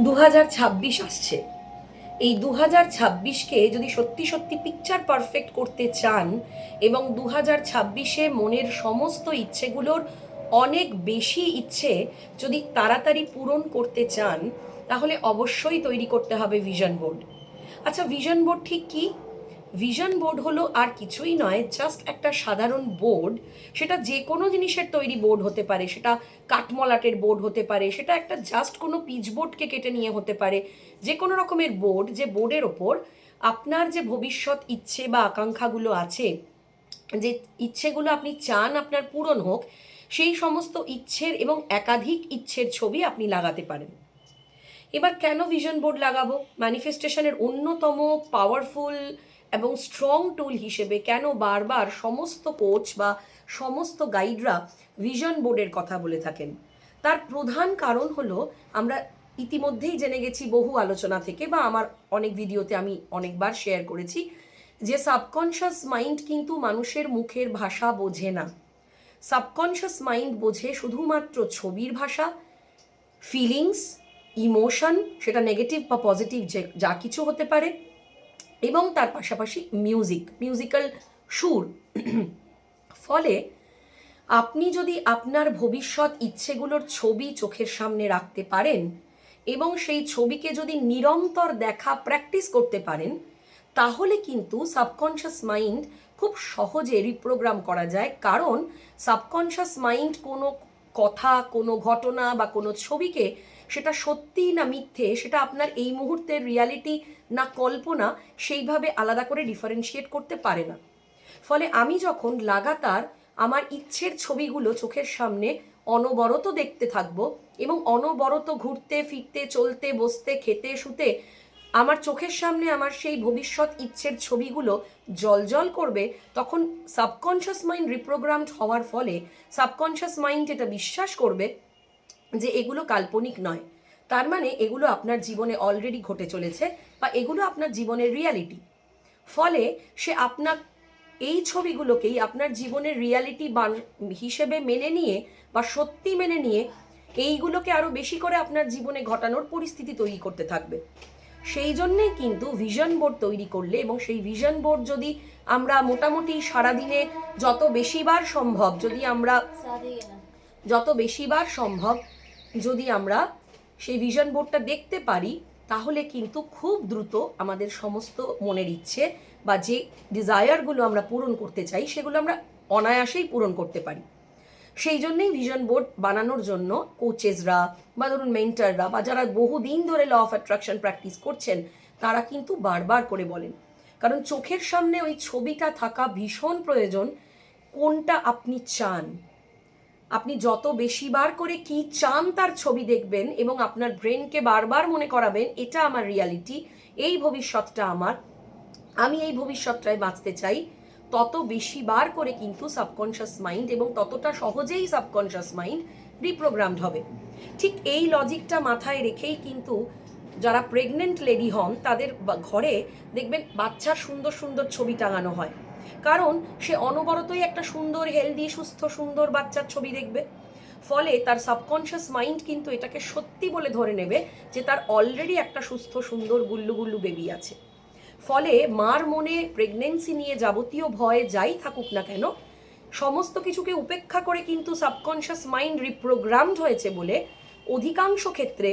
দু হাজার ছাব্বিশ আসছে। এই দু হাজার ছাব্বিশকে যদি সত্যি সত্যি পিকচার পারফেক্ট করতে চান এবং দু হাজার ছাব্বিশে মনের সমস্ত ইচ্ছেগুলোর অনেক বেশি ইচ্ছে যদি তাড়াতাড়ি পূরণ করতে চান, তাহলে অবশ্যই তৈরি করতে হবে ভিশন বোর্ড আচ্ছা ভিশন বোর্ড ঠিক কি? ভিশন বোর্ড হলো আর কিছুই নয় জাস্ট একটা সাধারণ বোর্ড সেটা যে কোনো জিনিসের তৈরি বোর্ড হতে পারে, সেটা কাঠমলাটের বোর্ড হতে পারে, সেটা একটা জাস্ট কোনো পিচ বোর্ডকে কেটে নিয়ে হতে পারে। যে কোনো রকমের বোর্ড যে বোর্ডের ওপর আপনার যে ভবিষ্যৎ ইচ্ছে বা আকাঙ্ক্ষাগুলো আছে, যে ইচ্ছেগুলো আপনি চান আপনার পূরণ হোক, সেই সমস্ত ইচ্ছের এবং একাধিক ইচ্ছের ছবি আপনি লাগাতে পারেন। এবার কেন ভিশন বোর্ড লাগাবো? ম্যানিফেস্টেশনের অন্যতম পাওয়ারফুল এবং স্ট্রং টুল হিসেবে কেন বারবার সমস্ত কোচ বা সমস্ত গাইডরা ভিশন বোর্ডের কথা বলে থাকেন? তার প্রধান কারণ হলো, আমরা ইতিমধ্যেই জেনে গেছি বহু আলোচনা থেকে বা আমার অনেক ভিডিওতে আমি অনেকবার শেয়ার করেছি যে সাবকনশাস মাইন্ড কিন্তু মানুষের মুখের ভাষা বোঝে না। সাবকনশাস মাইন্ড বোঝে শুধুমাত্র ছবির ভাষা ফিলিংস ইমোশন সেটা নেগেটিভ বা পজিটিভ যে, যা কিছু হতে পারে এবং তার পাশাপাশি মিউজিক মিউজিক্যাল সুর। ফলে আপনি যদি আপনার ভবিষ্যৎ ইচ্ছেগুলোর ছবি চোখের সামনে রাখতে পারেন এবং সেই ছবিকে যদি নিরন্তর দেখা প্র্যাকটিস করতে পারেন, তাহলে কিন্তু সাবকনশাস মাইন্ড খুব সহজে রিপ্রোগ্রাম করা যায়। কারণ সাবকনশাস মাইন্ড কোনো কথা, কোনো ঘটনা বা কোনো ছবিকে সেটা সত্যি না মিথ্যে, সেটা আপনার এই মুহূর্তের রিয়ালিটি না কল্পনা সেইভাবে আলাদা করে ডিফারেন্সিয়েট করতে পারে না। ফলে আমি যখন লাগাতার আমার ইচ্ছের ছবিগুলো চোখের সামনে অনবরত দেখতে থাকব এবং অনবরত ঘুরতে, ফিরতে, চলতে, বসতে, খেতে, শুতে আমার চোখের সামনে আমার সেই ভবিষ্যৎ ইচ্ছের ছবিগুলো জলজল করবে, তখন সাবকনশিয়াস মাইন্ড রিপ্রোগ্রামড হওয়ার ফলে সাবকনশিয়াস মাইন্ড এটা বিশ্বাস করবে যে এগুলো কাল্পনিক নয়। তার মানে এগুলো আপনার জীবনে অলরেডি ঘটে চলেছে বা এগুলো আপনার জীবনের রিয়ালিটি ফলে সে আপনার এই ছবিগুলোকেই আপনার জীবনের রিয়ালিটি হিসেবে মেনে নিয়ে বা সত্যি মেনে নিয়ে এইগুলোকে আরও বেশি করে আপনার জীবনে ঘটানোর পরিস্থিতি তৈরি করতে থাকবে। সেই জন্যেই কিন্তু ভিশন বোর্ড তৈরি করলে এবং সেই ভিশন বোর্ড যদি আমরা মোটামুটি সারাদিনে যত বেশিবার সম্ভব যদি আমরা যত বেশিবার সম্ভব যদি আমরা সেই ভিশন বোর্ডটা দেখতে পারি, তাহলে কিন্তু খুব দ্রুত আমাদের সমস্ত মনের ইচ্ছে বা যে ডিজায়ারগুলো আমরা পূরণ করতে চাই, সেগুলো আমরা অনায়াসেই পূরণ করতে পারি। সেই জন্যেই ভিশন বোর্ড বানানোর জন্য কোচেসরা বা ধরুন মেন্টাররা বা যারা বহুদিন ধরে ল অফ অ্যাট্রাকশন প্র্যাকটিস করছেন, তারা কিন্তু বারবার করে বলেন। কারণ চোখের সামনে ওই ছবিটা থাকা ভীষণ প্রয়োজন, কোনটা আপনি চান? আপনি যত বেশি বার করে কি চান তার ছবি দেখবেন এবং আপনার ব্রেনকে বারবার মনে করাবেন, এটা আমার রিয়ালিটি এই ভবিষ্যৎটা আমার। আমি এই ভবিষ্যৎটায় বাঁচতে চাই। তত বেশি বার করে কিন্তু সাবকনশিয়াস মাইন্ড এবং ততটা সহজেই সাবকনশিয়াস মাইন্ড রিপ্রোগ্রামড হবে। ঠিক এই লজিকটা মাথায় রেখেই কিন্তু যারা প্রেগনেন্ট লেডি হন, তাদের ঘরে দেখবেন বাচ্চার সুন্দর সুন্দর ছবি টাঙানো হয়। কারণ সে অনবরতই একটা সুন্দর হেলদি সুস্থ, সুন্দর বাচ্চার ছবি দেখবে। ফলে তার সাবকনশিয়াস মাইন্ড কিন্তু এটাকে সত্যি বলে ধরে নেবে যে তার অলরেডি একটা সুস্থ, সুন্দর, গুল্লু গুল্লু বেবি আছে। ফলে মার মনে প্রেগনেন্সি নিয়ে যাবতীয় ভয় যাই থাকুক না কেন, সমস্ত কিছুকে উপেক্ষা করে কিন্তু সাবকনশিয়াস মাইন্ড রিপ্রোগ্রামড হয়েছে বলে অধিকাংশ ক্ষেত্রে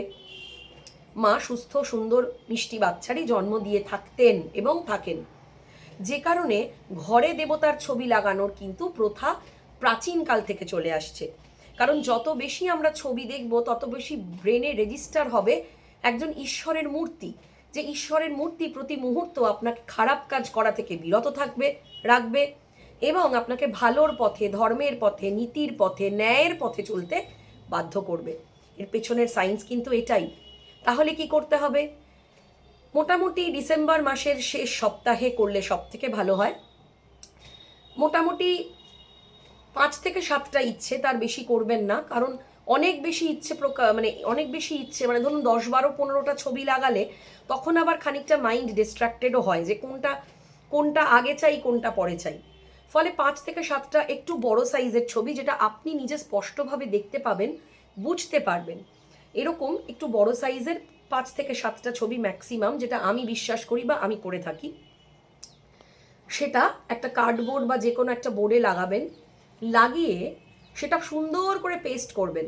মা সুস্থ, সুন্দর, মিষ্টি বাচ্চারই জন্ম দিয়ে থাকতেন এবং থাকেন। যে কারণে ঘরে দেবতার ছবি লাগানোর কিন্তু প্রথা প্রাচীনকাল থেকে চলে আসছে। কারণ যত বেশি আমরা ছবি দেখব, তত বেশি ব্রেনে রেজিস্টার হবে একজন ঈশ্বরের মূর্তি। যে ঈশ্বরের মূর্তি প্রতি মুহূর্ত আপনাকে খারাপ কাজ করা থেকে বিরত থাকবে, রাখবে এবং আপনাকে ভালোর পথে, ধর্মের পথে, নীতির পথে, ন্যায়ের পথে চলতে বাধ্য করবে। এর পেছনের সায়েন্স কিন্তু এটাই। তাহলে কি করতে হবে? মোটামুটি ডিসেম্বর মাসের শেষ সপ্তাহে করলে সব থেকে ভালো হয়। মোটামুটি পাঁচ থেকে সাতটা ইচ্ছে তার বেশি করবেন না, কারণ অনেক বেশি ইচ্ছে প্রকা মানে অনেক বেশি ইচ্ছে মানে ধরুন দশ বারো পনেরোটা ছবি লাগালে তখন আবার খানিকটা মাইন্ড ডিস্ট্রাক্টেডও হয় যে কোনটা কোনটা আগে চাই, কোনটা পরে চাই। ফলে পাঁচ থেকে সাতটা একটু বড় সাইজের ছবি যেটা আপনি নিজে স্পষ্টভাবে দেখতে পাবেন, বুঝতে পারবেন। এরকম একটু বড় সাইজের পাঁচ থেকে সাতটা ছবি ম্যাক্সিমাম যেটা আমি বিশ্বাস করি বা আমি করে থাকি। সেটা একটা কার্ডবোর্ড বা যে কোনো একটা বোর্ডে লাগাবেন, লাগিয়ে সেটা সুন্দর করে পেস্ট করবেন।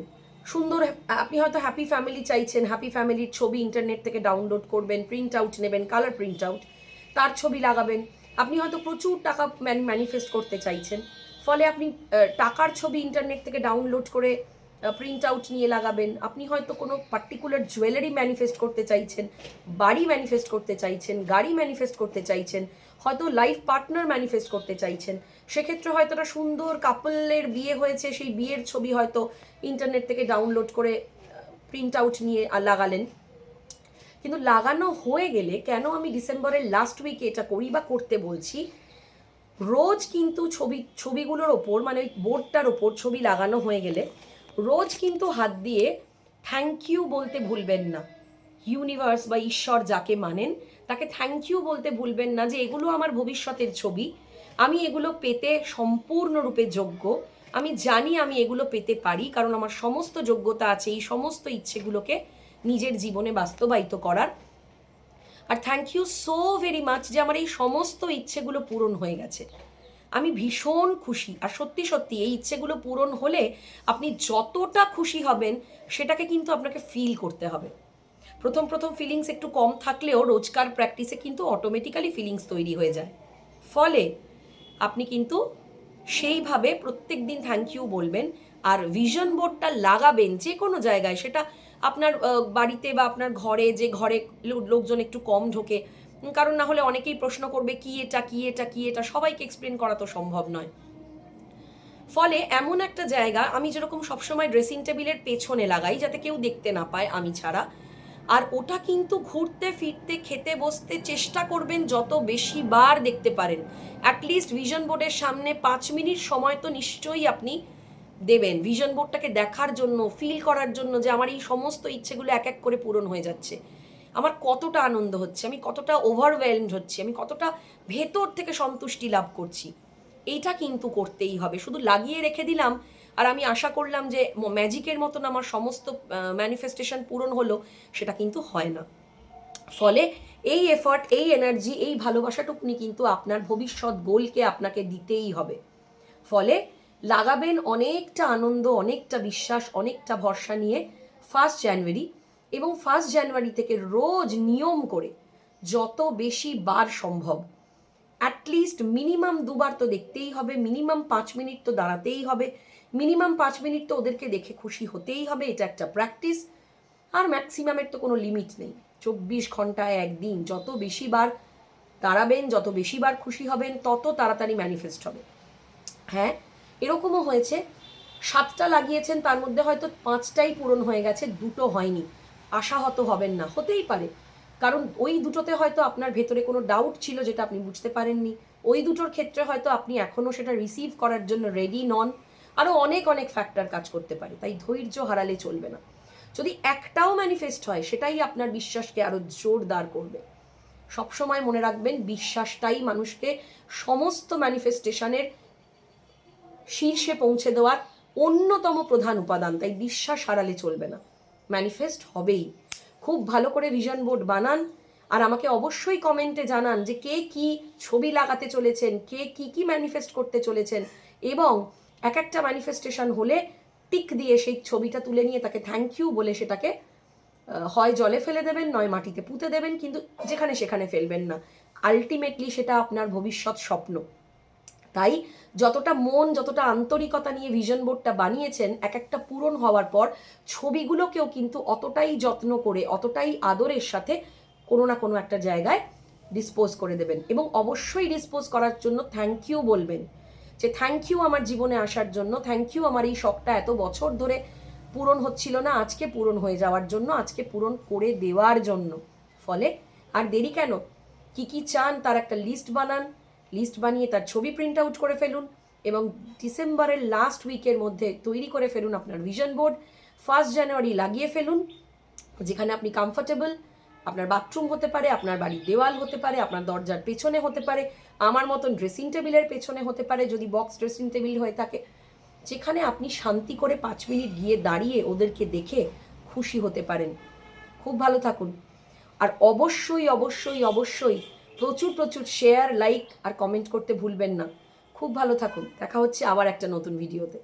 সুন্দর আপনি হয়তো হ্যাপি ফ্যামিলি চাইছেন হ্যাপি ফ্যামিলির ছবি ইন্টারনেট থেকে ডাউনলোড করবেন প্রিন্ট আউট নেবেন কালার প্রিন্ট আউট তার ছবি লাগাবেন। আপনি হয়তো প্রচুর টাকা ম্যানিফেস্ট করতে চাইছেন, ফলে আপনি টাকার ছবি ইন্টারনেট থেকে ডাউনলোড করে প্রিন্ট আউট নিয়ে লাগাবেন। আপনি হয়তো কোনো পার্টিকুলার জুয়েলারি ম্যানিফেস্ট করতে চাইছেন, বাড়ি ম্যানিফেস্ট করতে চাইছেন, গাড়ি ম্যানিফেস্ট করতে চাইছেন, হয়তো লাইফ পার্টনার ম্যানিফেস্ট করতে চাইছেন। সেক্ষেত্রে হয়তো একটা সুন্দর কাপলের বিয়ে হয়েছে, সেই বিয়ের ছবি হয়তো ইন্টারনেট থেকে ডাউনলোড করে প্রিন্ট আউট নিয়ে লাগালেন। কিন্তু লাগানো হয়ে গেলে কেন আমি ডিসেম্বরের লাস্ট উইকে এটা করি বা করতে বলছি? রোজ কিন্তু ছবি, ছবিগুলোর ওপর মানে ওই বোর্ডটার ওপর ছবি লাগানো হয়ে গেলে রোজ কিন্তু হাত দিয়ে থ্যাংক ইউ বলতে ভুলবেন না। ইউনিভার্স বা ঈশ্বর যাকে মানেন, তাকে থ্যাংক ইউ বলতে ভুলবেন না যে এগুলো আমার ভবিষ্যতের ছবি। আমি এগুলো পেতে সম্পূর্ণরূপে যোগ্য। আমি জানি আমি এগুলো পেতে পারি, কারণ আমার সমস্ত যোগ্যতা আছে এই সমস্ত ইচ্ছেগুলোকে নিজের জীবনে বাস্তবায়িত করার। আর thank you so very much যে আমার এই সমস্ত ইচ্ছেগুলো পূরণ হয়ে গেছে। আমি ভীষণ খুশি। আর সত্যি সত্যি, এই ইচ্ছেগুলো পূরণ হলে আপনি যতটা খুশি হবেন, সেটাকে কিন্তু আপনাকে ফিল করতে হবে। প্রথম প্রথম ফিলিংস একটু কম থাকলেও রোজকার প্র্যাকটিসে কিন্তু অটোমেটিক্যালি ফিলিংস তৈরি হয়ে যায়। ফলে আপনি কিন্তু সেইভাবে প্রত্যেক দিন থ্যাংক ইউ বলবেন আর ভিশন বোর্ডটা লাগাবেন যে কোনো জায়গায়। সেটা আপনার বাড়িতে বা আপনার ঘরে, যে ঘরে লোকজন একটু কম ঢোকে কারণ না হলে অনেকেই প্রশ্ন করবে, কি এটা কি এটা কি এটা? সবাইকে এক্সপ্লেন করা তো সম্ভব নয়। ফলে এমন একটা জায়গা, আমি যেরকম সবসময় ড্রেসিং টেবিলের পেছনে লাগাই যাতে কেউ দেখতে না পায় আমি ছাড়া, আর ওটা কিন্তু ঘুরতে, ফিরতে, খেতে, বসতে চেষ্টা করবেন যত বেশি বার দেখতে পারেন। অ্যাটলিস্ট ভিশন বোর্ডের সামনে পাঁচ মিনিট সময় তো নিশ্চয়ই আপনি দেবেন। ভিশন বোর্ডটাকে দেখার জন্য ফিল করার জন্য যে আমার এই সমস্ত ইচ্ছেগুলো এক এক করে পূরণ হয়ে যাচ্ছে। আমার কতটা আনন্দ হচ্ছে, আমি কতটা ওভারওয়েলমড হচ্ছি, আমি কতটা ভেতর থেকে সন্তুষ্টি লাভ করছি, এইটা কিন্তু করতেই হবে। শুধু লাগিয়ে রেখে দিলাম, আর আমি আশা করলাম যে ম্যাজিকের মতন আমার সমস্ত ম্যানিফেস্টেশন পূরণ হলো, সেটা কিন্তু হয় না। ফলে এই এফর্ট এই এনার্জি এই ভালোবাসাটুকুনি কিন্তু আপনার ভবিষ্যৎ গোলকে আপনাকে দিতেই হবে। ফলে লাগাবেন অনেকটা আনন্দ, অনেকটা বিশ্বাস, অনেকটা ভরসা নিয়ে ফার্স্ট জানুয়ারি এবং ফার্স্ট জানুয়ারি থেকে রোজ নিয়ম করে যত বেশি বার সম্ভব অ্যাটলিস্ট মিনিমাম দুবার তো দেখতেই হবে মিনিমাম পাঁচ মিনিট তো দাঁড়াতেই হবে মিনিমাম পাঁচ মিনিট তো ওদেরকে দেখে খুশি হতেই হবে, এটা একটা প্র্যাকটিস আর ম্যাক্সিমামের তো কোনো লিমিট নেই। চব্বিশ ঘন্টায় একদিন যত বেশি বার দাঁড়াবেন, যত বেশি বার খুশি হবেন, তত তাড়াতাড়ি ম্যানিফেস্ট হবে। হ্যাঁ এরকমও হয়েছে, সাতটা লাগিয়েছেন, তার মধ্যে হয়তো পাঁচটাই পূরণ হয়ে গেছে, দুটো হয়নি। আশাহত হবেন না, হতেই পারে। কারণ ওই দুটোতে হয়তো আপনার ভেতরে কোনো ডাউট ছিল যেটা আপনি বুঝতে পারেননি। ওই দুটোর ক্ষেত্রে হয়তো আপনি এখনও সেটা রিসিভ করার জন্য রেডি নন। আরও অনেক অনেক ফ্যাক্টর কাজ করতে পারে, তাই ধৈর্য হারালে চলবে না। যদি একটাও ম্যানিফেস্ট হয়, সেটাই আপনার বিশ্বাসকে আরও জোরদার করবে। সবসময় মনে রাখবেন, বিশ্বাসটাই মানুষকে সমস্ত ম্যানিফেস্টেশনের শীর্ষে পৌঁছে দেওয়ার অন্যতম প্রধান উপাদান, তাই বিশ্বাস হারালে চলবে না। ম্যানিফেস্ট হবেই। খুব ভালো করে ভিশন বোর্ড বানান আর আমাকে অবশ্যই কমেন্টে জানান যে কে কি ছবি লাগাতে চলেছেন, কে কি কি ম্যানিফেস্ট করতে চলেছেন এবং এক একটা ম্যানিফেস্টেশন হলে টিক দিয়ে সেই ছবিটা তুলে নিয়ে তাকে থ্যাংক ইউ বলে সেটাকে হয় জলে ফেলে দেবেন, নয় মাটিতে পুঁতে দেবেন, কিন্তু যেখানে সেখানে ফেলবেন না। আলটিমেটলি সেটা আপনার ভবিষ্যৎ স্বপ্ন। তাই যতটা মন, যতটা আন্তরিকতা নিয়ে ভিশন বোর্ডটা বানিয়েছেন এক একটা পূরণ হওয়ার পর ছবিগুলোকেও কিন্তু অতটাই যত্ন করে, অতটাই আদরের সাথে কোনো না কোনো একটা জায়গায় ডিসপোজ করে দেবেন এবং অবশ্যই ডিসপোজ করার জন্য থ্যাংক ইউ বলবেন। যে থ্যাংক ইউ আমার জীবনে আসার জন্য থ্যাংক ইউ আমার এই শখটা এত বছর ধরে পূরণ হচ্ছিল না, আজকে পূরণ হয়ে যাওয়ার জন্য, আজকে পূরণ করে দেওয়ার জন্য। ফলে আর দেরি কেন? কি কি চান তার একটা লিস্ট বানান লিস্ট বানিয়ে তার ছবি প্রিন্ট আউট করে ফেলুন এবং ডিসেম্বরের লাস্ট উইকের মধ্যে তৈরি করে ফেলুন আপনার ভিশন বোর্ড ফার্স্ট জানুয়ারি লাগিয়ে ফেলুন, যেখানে আপনি কমফোর্টেবল আপনার বাথরুম হতে পারে, আপনার বাড়ির দেওয়াল হতে পারে, আপনার দরজার পেছনে হতে পারে, আমার মতন ড্রেসিং টেবিলের পেছনে হতে পারে, যদি বক্স ড্রেসিং টেবিল হয়ে থাকে, যেখানে আপনি শান্তি করে পাঁচ মিনিট গিয়ে দাঁড়িয়ে ওদেরকে দেখে খুশি হতে পারেন। খুব ভালো থাকুন। আর অবশ্যই অবশ্যই অবশ্যই প্রচুর প্রচুর শেয়ার লাইক আর কমেন্ট করতে ভুলবেন না। খুব ভালো থাকুন। দেখা হচ্ছে আবার একটা নতুন ভিডিওতে